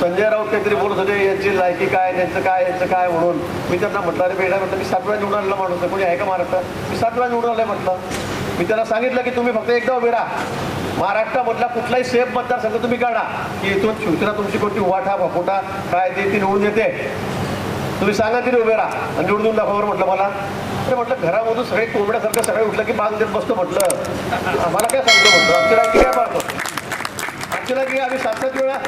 संजय राऊत काहीतरी बोलत होते यांची लायकी काय त्यांचं काय यांचं काय? म्हणून मी त्यांना म्हटलं अरे बेटा म्हटलं मी सात वेळा निवडून आलेला माणूस कोणी आहे का महाराष्ट्रात? मी सात वेळा निवडून आलोय म्हटलं. मी त्यांना सांगितलं की तुम्ही फक्त एकदा उभे राहा. महाराष्ट्रामधला कुठलाही सेफ मतदारसंघ तुम्ही काढा की इथून शिवसेना तुमची कोणती वाटा फपोटा काय ते ती निवडून येते. तुम्ही सांगा तरी उभे राहा. आणि निवडून दाखवावर म्हटलं मला. अरे म्हटलं घरामधून सगळे कोंबड्यासारखं सगळे उठलं की बांग देत बसतो म्हटलं. आम्हाला काय सांगतो म्हटलं? आमच्या की काय पाहतो आमच्या की आम्ही सात सात वेळा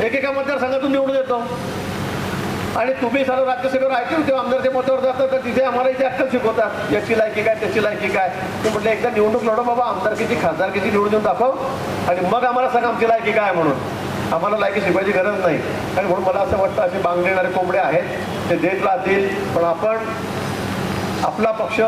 एकेका मतदारसंघातून निवडून येतो. आणि तुम्ही सर्व राज्यसभेवर ऐकून तेव्हा आमदारच्या मतावर जातात तर तिथे आम्हाला इथे अक्कल शिकवतात. याची लायकी काय त्याची लायकी काय? ते म्हटलं एकदा निवडणूक लढव बाबा आमदारकीची खासदारकीची निवडून देऊन दाखव. आणि मग आम्हाला सांगा आमची लायकी काय म्हणून. आम्हाला लायकी शिकवायची गरज नाही. आणि म्हणून मला असं वाटतं असे बांग देणारे कोंबडे आहेत ते देत राहतील. पण आपण आपला पक्ष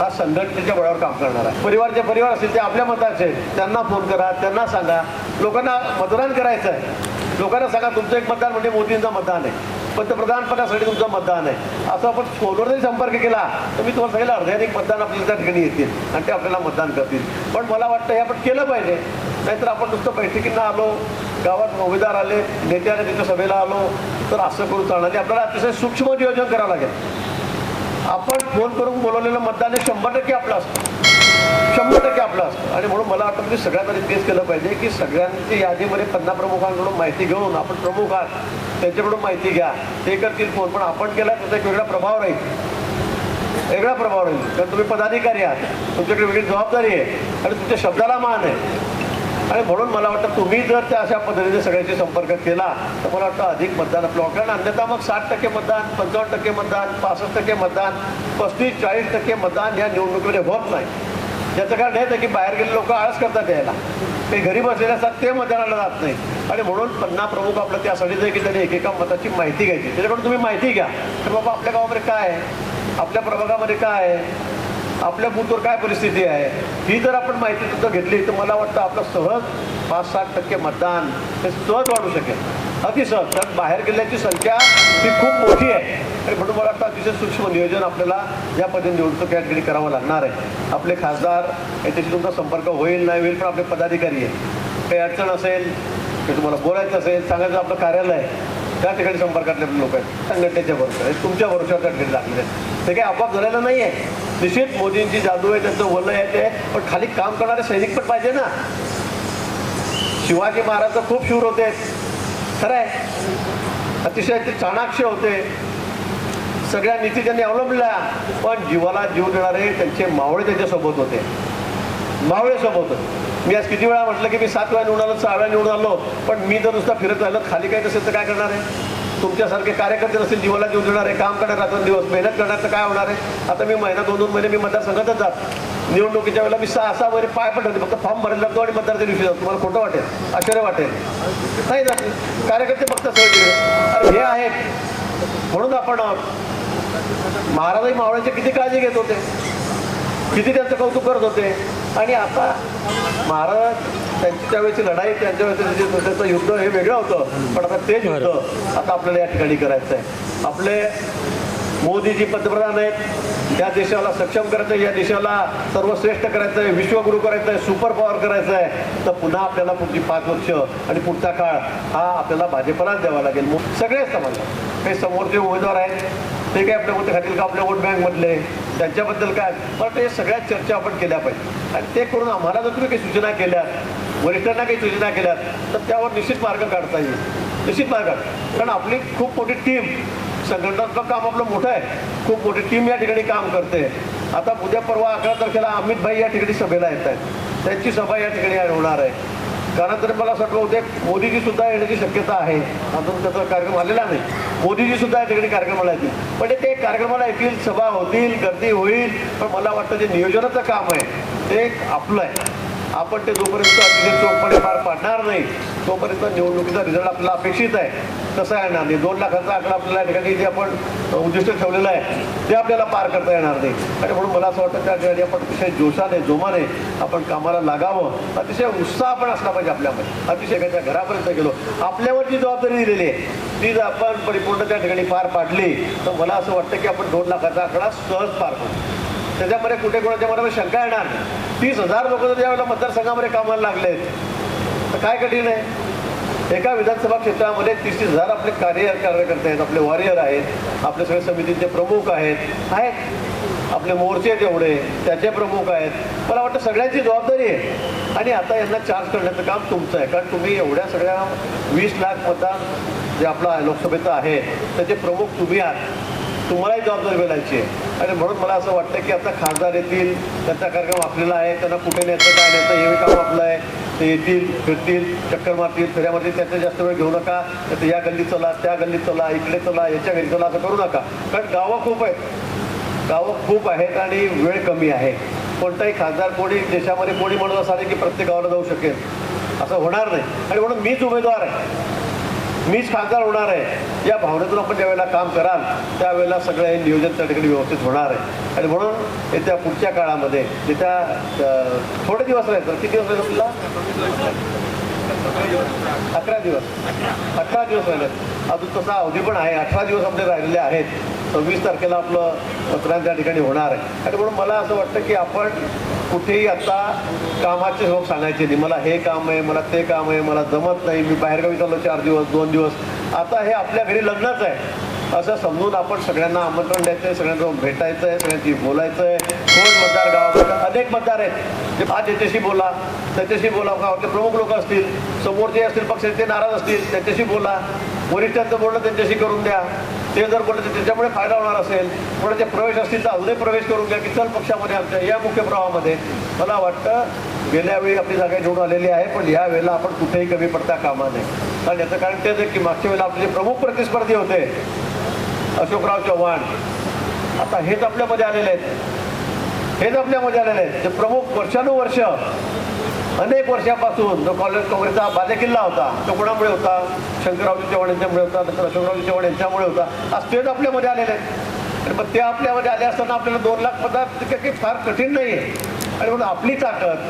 हा संघटनेच्या बळावर काम करणार आहे. परिवारचे परिवार असतील ते आपल्या मताचे त्यांना फोन करा त्यांना सांगा. लोकांना मतदान करायचं आहे लोकांना सांगा तुमचं एक मतदान म्हणजे मोदींचं मतदान आहे. पंतप्रधानपदासाठी तुमचं मतदान आहे. असं आपण फोनवर जरी संपर्क केला तर मी तुम्हाला सांगितलं अर्ध्याधिक मतदान आपल्याला त्या ठिकाणी येतील आणि ते आपल्याला मतदान करतील. पण मला वाटतं हे आपण केलं पाहिजे. नाहीतर आपण नुसतं बैठकींना आलो गावात उमेदवार आले नेते आले तिथं सभेला आलो तर असं करू चालणार आपल्याला अतिशय सूक्ष्म नियोजन करावं लागेल. आपण फोन करून बोलवलेलं मतदान हे शंभर टक्के आपलं असतं. शंभर टक्के आपलं असतं. आणि म्हणून मला वाटतं की सगळ्यांना आधी तेच केलं पाहिजे की सगळ्यांची यादीमध्ये पन्नास प्रमुखांकडून माहिती घेऊन आपण प्रमुख आहात त्यांच्याकडून माहिती घ्या. ते करतील फोन पण आपण केला त्याचा एक वेगळा प्रभाव राहील. वेगळा प्रभाव राहील. कारण तुम्ही पदाधिकारी आहात. तुमच्याकडे वेगळी जबाबदारी आहे. आणि तुमच्या शब्दाला मान आहे. आणि म्हणून मला वाटतं तुम्ही जर त्या अशा पद्धतीने सगळ्याशी संपर्क केला तर मला वाटतं अधिक मतदान आपलं कारण अन्यथा मग साठ टक्के मतदान पंचावन्न टक्के मतदान पासष्ट टक्के मतदान पस्तीस चाळीस टक्के मतदान या निवडणुकीमध्ये होत नाही. याचं कारण हेच आहे की बाहेर गेले लोक आळस करतात यायला. ते घरी बसलेले असतात ते मतदानाला जात नाही. आणि म्हणून पन्ना प्रमुख आपलं त्यासाठीच आहे की त्यांनी एकेका मताची माहिती घ्यायची. त्याच्याकडून तुम्ही माहिती घ्या. तर बाबा आपल्या गावामध्ये काय आहे? आपल्या प्रभागामध्ये काय आहे? आपल्या बूथवर काय परिस्थिती आहे? ही जर आपण माहिती सुद्धा घेतली तर मला वाटतं आपलं सहज पाच सात टक्के मतदान हे सहज वाढू शकेल. अतिशय कारण बाहेर गेल्याची संख्या ही खूप मोठी आहे. आणि म्हणून मला वाटतं अतिशय सूक्ष्म नियोजन आपल्याला या पद्धतीने निवडणूक या ठिकाणी करावं लागणार आहे. आपले खासदार याच्याशी तुमचा संपर्क होईल नाही होईल पण आपले पदाधिकारी आहे काही अडचण असेल काही तुम्हाला बोलायचं असेल सांगायचं आपलं कार्यालय आहे त्या ठिकाणी संपर्कातले लोक आहेत. संघटनेच्या भरोशा आहेत तुमच्या भरोशावर त्या ठिकाणी लागलेले आहेत. ते काही आपोआप झालेलं नाही आहे निश्चित मोदींची जादू आहे त्यांचं वलय आहे ते पण खाली काम करणारे सैनिक पण पाहिजे ना. शिवाजी महाराज खूप शूर होते. खरं आहे अतिशय ते चाणाक्ष होते. सगळ्या नीती त्यांनी अवलंबल्या पण जीवाला जीव देणारे त्यांचे मावळे त्यांच्यासोबत होते. मावळे सोबत होते. मी आज किती वेळा म्हटलं की मी सात वेळा निवडून आलो सहा वेळा निवडून आलो पण मी जर नुसता फिरत राहिलो खाली काही नसेल तर काय करणार आहे? तुमच्यासारखे कार्यकर्ते नसेल जीवाला जीव देणारे काम करणार रात्र दिवस मेहनत करणार तर काय होणार आहे? आता मी महिना दोन दोन महिने मी मतदारसंघातच जात. निवडणुकीच्या वेळेला मी सहा सहा वगैरे पाय ठेवते फक्त फॉर्म भरायला लागतो आणि मतदारच्या दिवशी जातो. तुम्हाला खोटं वाटेल आश्चर्य वाटेल. नाही कार्यकर्ते फक्त सहज हे आहेत. म्हणून आपण महाराजही मावळ्यांची किती काळजी घेत होते. किती त्यांचं कौतुक करत होते. आणि आता महाराज त्यांची त्यावेळेची लढाई त्यांच्या वेळेचं त्याचं युद्ध हे वेगळं होतं. पण आता तेच युद्ध आता आपल्याला या ठिकाणी करायचं आहे आपले मोदीजी पंतप्रधान आहेत. या देशाला सक्षम करायचं आहे या देशाला सर्वश्रेष्ठ करायचं आहे विश्वगुरू करायचं आहे सुपर पॉवर करायचं आहे तर पुन्हा आपल्याला पुढची पाच वर्ष आणि पुढचा काळ हा आपल्याला भाजपलाच द्यावा लागेल. मो- सगळेच समाज हे समोरचे उमेदवार आहेत ते काय आपल्या वोट खातील का आपल्या वोट बँकमधले त्यांच्याबद्दल काय? पण हे सगळ्या चर्चा आपण केल्या पाहिजे. आणि ते करून आम्हाला जर तुम्ही काही सूचना केल्या वरिष्ठांना काही सूचना केल्या तर त्यावर निश्चित मार्ग काढता येईल. निश्चित मार्ग कारण आपली खूप मोठी टीम संघटनात्मक काम आपलं मोठं आहे. खूप मोठी टीम या ठिकाणी काम करते. आता उद्या परवा अकरा तारखेला अमित भाई या ठिकाणी सभेला येत आहेत. त्यांची सभा या ठिकाणी होणार आहे. कारण तर मला असं वाटतं उद्या मोदीजी सुद्धा येण्याची शक्यता आहे. अजून त्याचा कार्यक्रम आलेला नाही. मोदीजी सुद्धा या ठिकाणी कार्यक्रमाला येतील. पण ते कार्यक्रमाला येतील सभा होतील गर्दी होईल. पण मला वाटतं जे नियोजनाचं काम आहे ते आपलं आहे. आपण ते जोपर्यंत अतिशय चोखपणे पार पाडणार नाही तोपर्यंत निवडणुकीचा रिझल्ट आपल्याला अपेक्षित आहे. तसा येणार नाही दोन लाखाचा आकडा आपल्याला या ठिकाणी जे आपण उद्दिष्ट ठेवलेलं आहे ते आपल्याला पार करता येणार नाही. आणि म्हणून मला असं वाटतं त्या ठिकाणी आपण अतिशय जोशाने जोमाने आपण कामाला लागावं. अतिशय उत्साह पण असला पाहिजे आपल्यामध्ये. अतिशय त्या घरापर्यंत गेलो आपल्यावर जी जबाबदारी दिलेली आहे ती जर आपण परिपूर्ण त्या ठिकाणी पार पाडली तर मला असं वाटतं की आपण दोन लाखाचा आकडा सहज पार पडतो त्याच्यामध्ये कुठे कोणाच्या मनामध्ये शंका येणार तीस हजार लोक जर ज्यावेळेला मतदारसंघामध्ये कामाला लागलेत तर काय कठीण आहे? एका विधानसभा क्षेत्रामध्ये तीस तीस हजार आपले कार्य कार्यकर्ते आहेत आपले वॉरियर आहेत आपले सगळे समितीचे प्रमुख आहेत आहेत. आपले मोर्चे तेवढे त्याचे प्रमुख आहेत. मला वाटतं सगळ्यांची जबाबदारी आहे. आणि आता यांना चार्ज करण्याचं काम तुमचं आहे. कारण तुम्ही एवढ्या सगळ्या वीस लाख मतदान जे आपला लोकसभेचं आहे त्याचे प्रमुख तुम्ही आहात. तुम्हालाही जबाबदारी मिळायची आहे. आणि म्हणून मला असं वाटतं की आता खासदार येतील त्यांचा कार्यक्रम आपलेला आहे त्यांना कुठे न्यायचं काय न्यायचं हे काम आपलं आहे. ते येतील फिरतील चक्कर मारतील फेऱ्या मारतील त्यांचा जास्त वेळ घेऊ नका. तर या गल्लीत चला त्या गल्लीत चला इकडे चला याच्या घरी चला असं करू नका. कारण गावं खूप आहेत. गावं खूप आहेत आणि वेळ कमी आहे. कोणताही खासदार कोणी देशामध्ये कोणी म्हणत असाल की प्रत्येक गावाला जाऊ शकेल. असं होणार नाही. आणि म्हणून मीच उमेदवार आहे. मीच खासदार होणार आहे. या भावनेतून आपण ज्यावेळेला काम कराल त्यावेळेला सगळं हे नियोजन त्या ठिकाणी व्यवस्थित होणार आहे. आणि म्हणून येत्या पुढच्या काळामध्ये येत्या थोडे दिवस राहतात किती दिवस राहिले तुला अकरा दिवस. अठरा दिवस राहिले. अजून तसा अवधी पण आहे. अठरा दिवस आपले राहिलेले आहेत. सव्वीस तारखेला आपलं पत्रांच्या त्या ठिकाणी होणार आहे. आणि म्हणून मला असं वाटतं की आपण कुठेही आता कामाचे लोक सांगायचे नाही. मला हे काम आहे मला ते काम आहे मला जमत नाही. मी बाहेरगावी चाललो चार दिवस दोन दिवस. आता हे आपल्या घरी लग्नच आहे. असं समजून आपण सगळ्यांना आमंत्रण द्यायचं आहे सगळ्यांना भेटायचं आहे सगळ्यांशी बोलायचं आहे कोण मतदार गावामध्ये अनेक मतदार आहेत. ते आज याच्याशी बोला त्याच्याशी बोला. गावातले प्रमुख लोक असतील समोरचे असतील पक्षाचे ते नाराज असतील त्याच्याशी बोला. वरिष्ठांचं बोलणं त्यांच्याशी करून द्या. ते जर कोणाचे त्याच्यामुळे फायदा होणार असेल कोणाचे प्रवेश असतील तर अजूनही प्रवेश करून घ्या की चल पक्षामध्ये आमच्या या मुख्य प्रवाहामध्ये मला वाटतं गेल्या वेळी आपली जागा निवडून आलेली आहे पण या वेळेला आपण कुठेही कमी पडता कामा नये. कारण याचं कारण तेच आहे की मागच्या वेळेला आपले जे प्रमुख प्रतिस्पर्धी होते अशोकराव चव्हाण आता हेच आपल्यामध्ये आलेले आहेत. हेच आपल्यामध्ये आलेले आहेत. जे प्रमुख वर्षानुवर्ष अनेक वर्षापासून जो कॉंग्रेस काँग्रेसचा बालेकिल्ला होता तो कोणामुळे होता? शंकररावजी चव्हाण यांच्यामुळे होता नंतर अशोकरावजी चव्हाण यांच्यामुळे होता. आज तेच आपल्यामध्ये आलेले आहेत. तर मग ते आपल्यामध्ये आले असताना आपल्याला दोन लाख पदार्थ ते काही फार कठीण नाही आहे आणि म्हणून आपली ताकद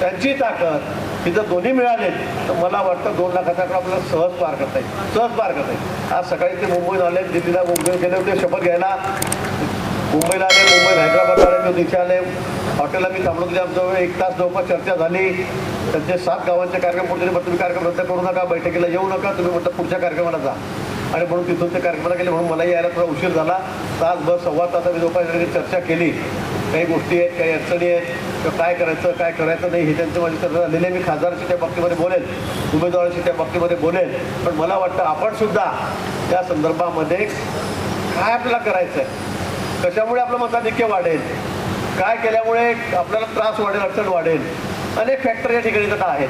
त्यांची ताकद ही जर दोन्ही मिळाले तर मला वाटतं दोन लाखाचा आकडा आपल्याला सहज पार करता येईल. सहज पार करता येईल. आज सकाळी ते मुंबईत आले दिल्लीला मुंबई गेले होते शपथ घ्यायला. मुंबईला आले मुंबईत हैदराबाद आले मी तिथे आले. हॉटेलला मी थांबलो तिथे आमचं एक तास जवळपास चर्चा झाली. त्यांचे सात गावांचे कार्यक्रम पुढचे म्हटलं तुम्ही कार्यक्रम रद्द करू नका बैठकीला येऊ नका तुम्ही म्हटलं पुढच्या कार्यक्रमाला जा. आणि म्हणून तिथून ते कार्यक्रमाला गेले म्हणून मला यायला थोडा उशीर झाला. तासभर सव्वा तास मी जवळपास चर्चा केली. काही गोष्टी आहेत काही अडचणी आहेत तर काय करायचं काय करायचं नाही हे त्यांचं माझी चर्चा झालेली आहे. मी खासदाराची त्या बाबतीमध्ये बोलेल उमेदवाराची त्या बाबतीमध्ये बोलेल पण मला वाटतं आपण सुद्धा त्या संदर्भामध्ये काय आपल्याला करायचं आहे कशामुळे आपलं मताधिक्य वाढेल. काय केल्यामुळे आपल्याला त्रास वाढेल अडचण वाढेल. अनेक फॅक्टर या ठिकाणी आता आहेत.